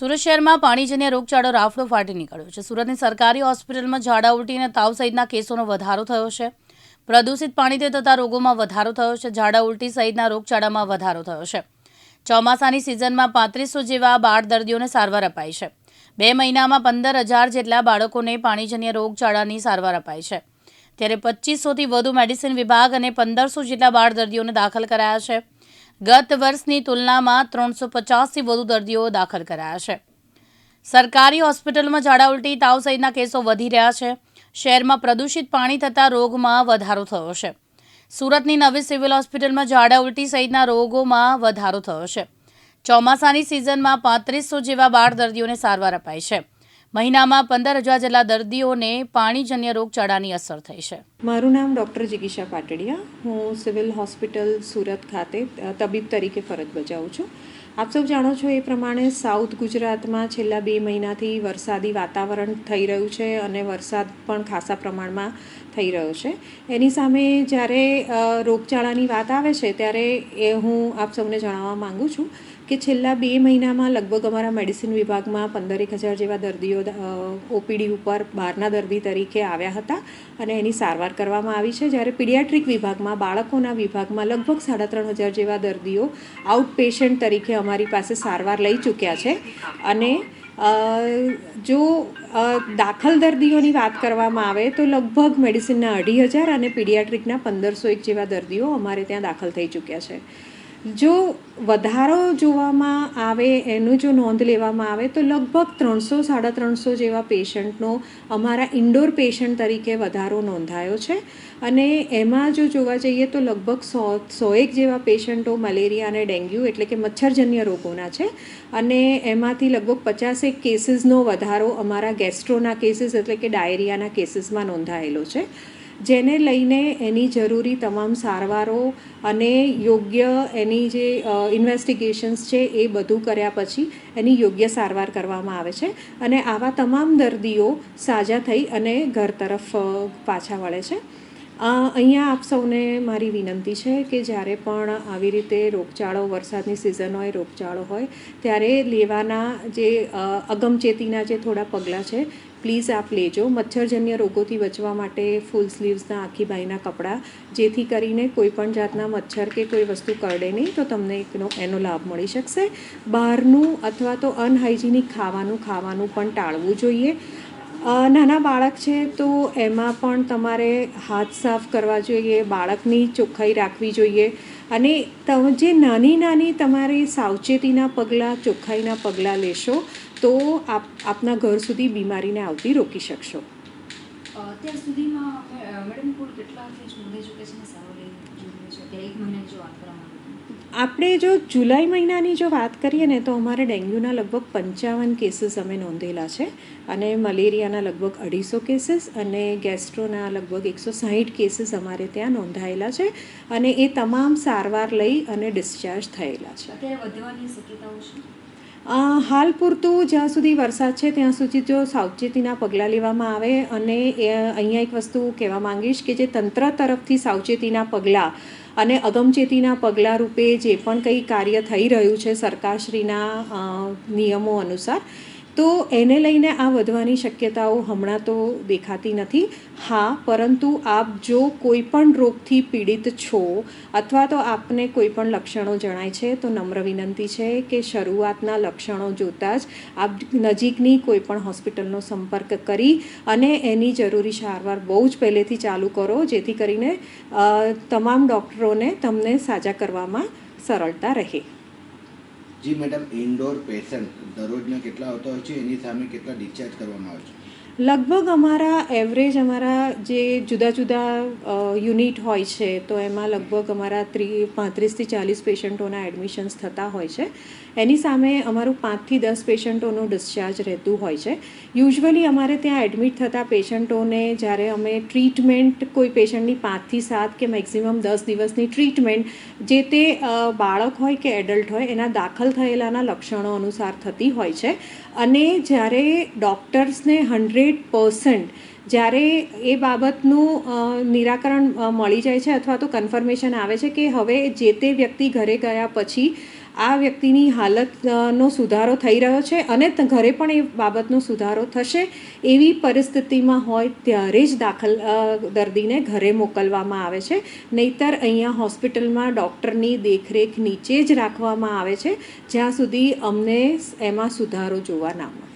સુરત શહેરમાં પાણીજન્ય રોગચાળો રાફડો ફાટી નીકળ્યો છે. સુરતની સરકારી હોસ્પિટલમાં ઝાડા ઉલટી અને તાવ સહિતના કેસોનો વધારો થયો છે. પ્રદૂષિત પાણીથી થતા રોગોમાં વધારો થયો છે. ઝાડા ઉલટી સહિતના રોગચાળામાં વધારો થયો છે. ચોમાસાની સિઝનમાં પાંત્રીસો જેવા બાળ દર્દીઓને સારવાર અપાઈ છે. બે મહિનામાં પંદર હજાર જેટલા બાળકોને પાણીજન્ય રોગચાળાની સારવાર અપાઈ છે. ત્યારે પચીસોથી વધુ મેડિસિન વિભાગ અને પંદરસો જેટલા બાળ દર્દીઓને દાખલ કરાયા છે. ગત વર્ષની તુલનામાં ત્રણસો પચાસથી વધુ દર્દીઓ દાખલ કરાયા છે. સરકારી હોસ્પિટલમાં ઝાડા ઉલટી, તાવ સહિતના કેસો વધી રહ્યા છે. શહેરમાં પ્રદૂષિત પાણી થતાં રોગમાં વધારો થયો છે. સુરતની નવી સિવિલ હોસ્પિટલમાં ઝાડા ઉલટી સહિતના રોગોમાં વધારો થયો છે. ચોમાસાની સિઝનમાં પાંત્રીસો જેવા બાળ દર્દીઓને સારવાર અપાઈ છે. મહિનામાં પંદર હજાર જેટલા દર્દીઓને પાણીજન્ય રોગચાળાની અસર થઈ છે. મારું નામ ડૉક્ટર જિગીશા પાટડિયા. હું સિવિલ હોસ્પિટલ સુરત ખાતે તબીબ તરીકે ફરજ બજાવું છું. આપ સૌ જાણો છો એ પ્રમાણે સાઉથ ગુજરાતમાં છેલ્લા બે મહિનાથી વરસાદી વાતાવરણ થઈ રહ્યું છે અને વરસાદ પણ ખાસા પ્રમાણમાં થઈ રહ્યો છે. એની સામે જ્યારે રોગચાળાની વાત આવે છે ત્યારે એ હું આપ સૌને જણાવવા માગું છું કે છેલ્લા બે મહિનામાં લગભગ અમારા મેડિસિન વિભાગમાં પંદરેક હજાર જેવા દર્દીઓ ઓપીડી ઉપર બહારના દર્દી તરીકે આવ્યા હતા અને એની સારવાર કરવામાં આવી છે. જ્યારે પીડિયાટ્રિક વિભાગમાં, બાળકોના વિભાગમાં લગભગ સાડા ત્રણ હજાર જેવા દર્દીઓ આઉટ પેશન્ટ તરીકે અમારી પાસે સારવાર લઈ ચૂક્યા છે. અને જો દાખલ દર્દીઓની વાત કરવામાં આવે તો લગભગ મેડિસિનના અઢી હજાર અને પીડિયાટ્રિકના પંદરસો એક જેવા દર્દીઓ અમારે ત્યાં દાખલ થઈ ચૂક્યા છે. જો વધારો જોવામાં આવે, એનું જો નોંધ લેવામાં આવે, તો લગભગ ત્રણસો, સાડા ત્રણસો જેવા પેશન્ટનો અમારા ઇન્ડોર પેશન્ટ તરીકે વધારો નોંધાયો છે. અને એમાં જો જોવા જઈએ તો લગભગ સો, સોએક જેવા પેશન્ટો મલેરિયા અને ડેન્ગ્યુ એટલે કે મચ્છરજન્ય રોગોના છે. અને એમાંથી લગભગ પચાસેક કેસીસનો વધારો અમારા ગેસ્ટ્રોના કેસીસ એટલે કે ડાયરિયાના કેસીસમાં નોંધાયેલો છે. જેને લઈને એની જરૂરી તમામ સારવારો અને યોગ્ય એની જે ઇન્વેસ્ટિગેશન્સ છે એ બધું કર્યા પછી એની યોગ્ય સારવાર કરવામાં આવે છે અને આવા તમામ દર્દીઓ સાજા થઈ અને ઘર તરફ પાછા વળે છે. અહીંયા આપ સૌને મારી વિનંતી છે કે જ્યારે પણ આવી રીતે રોગચાળો, વરસાદની સિઝન હોય, રોગચાળો હોય, ત્યારે લેવાના જે અગમચેતીના જે થોડા પગલાં છે પ્લીઝ આપ લેજો. મચ્છરજન્ય રોગોથી બચવા માટે ફૂલ સ્લીવ્સના આખી બાઈના કપડાં, જેથી કરીને કોઈ પણ જાતના મચ્છર કે કોઈ વસ્તુ કરડે નહીં, તો તમને એકનો, એનો લાભ મળી શકશે. બહારનું અથવા તો અનહાઇજીનિક ખાવાનું ખાવાનું પણ ટાળવું જોઈએ. નાના બાળક છે, તો એમાં પણ તમારે હાથ સાફ કરવા જોઈએ, બાળકની ચોખ્ખાઈ રાખવી જોઈએ. અને જે નાની નાની તમારી સાવચેતીના પગલાં, ચોખ્ખાઈના પગલાં લેશો, તો આપ, આપના ઘર સુધી બીમારીને આવતી રોકી શકશો. અત્યાર સુધીમાં મેડમ, કુલ કેટલા કેસ નોંધાઈ છે સારવાર લઈ છે? એક મહિનાની જો વાત કરવામાં આપણે જો જુલાઈ મહિનાની જો વાત કરીએ ને તો અમારે ડેન્ગ્યુના લગભગ પંચાવન કેસીસ અમે નોંધેલા છે અને મલેરિયાના લગભગ અઢીસો કેસીસ અને ગેસ્ટ્રોના લગભગ એકસો સાહીઠ કેસીસ અમારે ત્યાં નોંધાયેલા છે અને એ તમામ સારવાર લઈ અને ડિસ્ચાર્જ થયેલા છે. વધવાની શક્યતાઓ છે હાલ પૂરતું જ્યાં સુધી વરસાદ છે ત્યાં સુધી જો સાવચેતીના પગલાં લેવામાં આવે અને એ અહીંયા એક વસ્તુ કહેવા માંગીશ કે જે તંત્ર તરફથી સાવચેતીના પગલાં અને અગમચેતીના પગલાં રૂપે જે પણ કંઈ કાર્ય થઈ રહ્યું છે સરકારશ્રીના નિયમો અનુસાર તો એને લઈને આ વધવાની શક્યતાઓ હમણાં તો દેખાતી નથી. હા, પરંતુ આપ જો કોઈ પણ રોગથી પીડિત છો અથવા તો આપને કોઈ પણ લક્ષણો જણાય છે, તો નમ્ર વિનંતી છે કે શરૂઆતના લક્ષણો જોતાં જ આપ નજીકની કોઈ પણ હોસ્પિટલનો સંપર્ક કરી અને એની જરૂરી સારવાર બહુ જ પહેલેથી ચાલુ કરો, જેથી કરીને તમામ ડૉક્ટરોને તમને સાજા કરવામાં સરળતા રહે. જી મેડમ, ઇન્ડોર પેશન્ટ દરરોજના કેટલા આવતા હોય છે? એની સામે કેટલા ડિસ્ચાર્જ કરવામાં આવે છે? લગભગ અમારા એવરેજ અમારા જે જુદા જુદા યુનિટ હોય છે, તો એમાં લગભગ અમારા ત્રી, પાંત્રીસથી ચાલીસ પેશન્ટોના એડમિશન્સ થતા હોય છે. એની સામે અમારું પાંચથી દસ પેશન્ટોનું ડિસ્ચાર્જ રહેતું હોય છે. યુઝવલી અમારે ત્યાં એડમિટ થતા પેશન્ટોને જ્યારે અમે ટ્રીટમેન્ટ કોઈ પેશન્ટની પાંચથી સાત કે મેક્ઝિમમ દસ દિવસની ટ્રીટમેન્ટ જે તે બાળક હોય કે એડલ્ટ હોય, એના દાખલ થયેલાના લક્ષણો અનુસાર થતી હોય છે. અને જ્યારે ડૉક્ટર્સને હંડ્રેડ પર્સન્ટ જ્યારે એ બાબતનું નિરાકરણ મળી જાય છે અથવા તો કન્ફર્મેશન આવે છે કે હવે જે તે વ્યક્તિ ઘરે ગયા પછી આ વ્યક્તિની હાલતનો સુધારો થઈ રહ્યો છે અને ઘરે પણ એ બાબતનો સુધારો થશે, એવી પરિસ્થિતિમાં હોય ત્યારે જ દાખલ દર્દીને ઘરે મોકલવામાં આવે છે. નહીતર અહીંયા હોસ્પિટલમાં ડૉક્ટરની દેખરેખ નીચે જ રાખવામાં આવે છે, જ્યાં સુધી અમને એમાં સુધારો જોવા ના મળે.